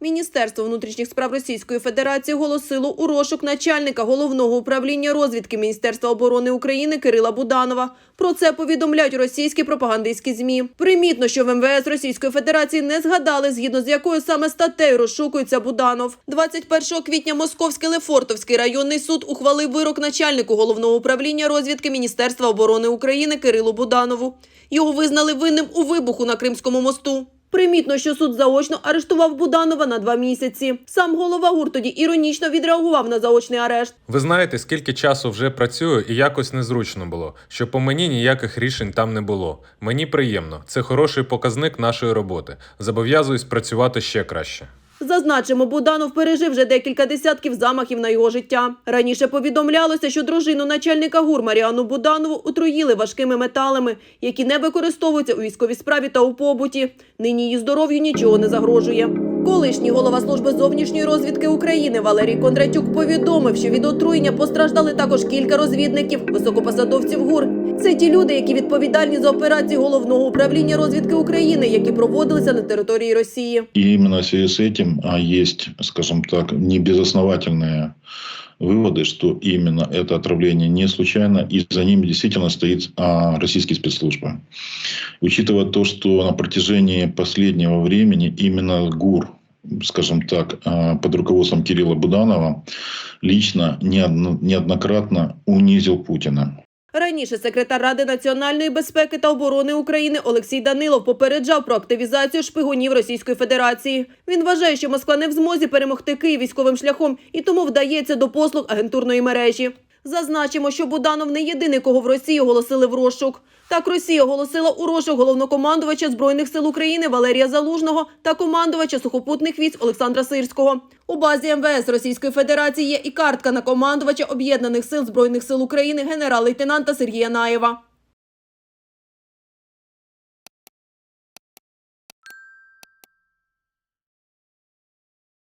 Міністерство внутрішніх справ Російської Федерації оголосило у розшук начальника головного управління розвідки Міністерства оборони України Кирила Буданова. Про це повідомляють російські пропагандистські змі. Примітно, що в МВС Російської Федерації не згадали, згідно з якою саме статтею розшукується Буданов. 21 квітня Московський Лефортовський районний суд ухвалив вирок начальнику головного управління розвідки Міністерства оборони України Кирилу Буданову. Його визнали винним у вибуху на Кримському мосту. Примітно, що суд заочно арештував Буданова на два місяці. Сам голова ГУР тоді іронічно відреагував на заочний арешт. Ви знаєте, скільки часу вже працюю, і якось незручно було, що по мені ніяких рішень там не було. Мені приємно, це хороший показник нашої роботи. Зобов'язуюсь працювати ще краще. Зазначимо, Буданов пережив вже декілька десятків замахів на його життя. Раніше повідомлялося, що дружину начальника ГУР Маріану Буданову отруїли важкими металами, які не використовуються у військовій справі та у побуті. Нині її здоров'ю нічого не загрожує. Колишній голова служби зовнішньої розвідки України Валерій Кондратюк повідомив, що від отруєння постраждали також кілька розвідників, високопосадовців ГУР. Це ті люди, які відповідальні за операції головного управління розвідки України, які проводилися на території Росії. И именно в связи с этим а, есть, скажем так, не безосновательные выводы, что именно это отравление не случайно, и за ними действительно стоит а, российские спецслужбы. Учитывая то, что на протяжении последнего времени именно ГУР, скажем так, а, под руководством Кирилла Буданова, лично неодно- неоднократно унизил Путина. Раніше секретар Ради національної безпеки та оборони України Олексій Данилов попереджав про активізацію шпигунів Російської Федерації. Він вважає, що Москва не в змозі перемогти Київ військовим шляхом і тому вдається до послуг агентурної мережі. Зазначимо, що Буданов не єдиний, кого в Росії оголосили в розшук. Так Росія оголосила у розшук головнокомандувача Збройних сил України Валерія Залужного та командувача сухопутних військ Олександра Сирського. У базі МВС Російської Федерації є і картка на командувача Об'єднаних сил Збройних сил України генерал-лейтенанта Сергія Наєва.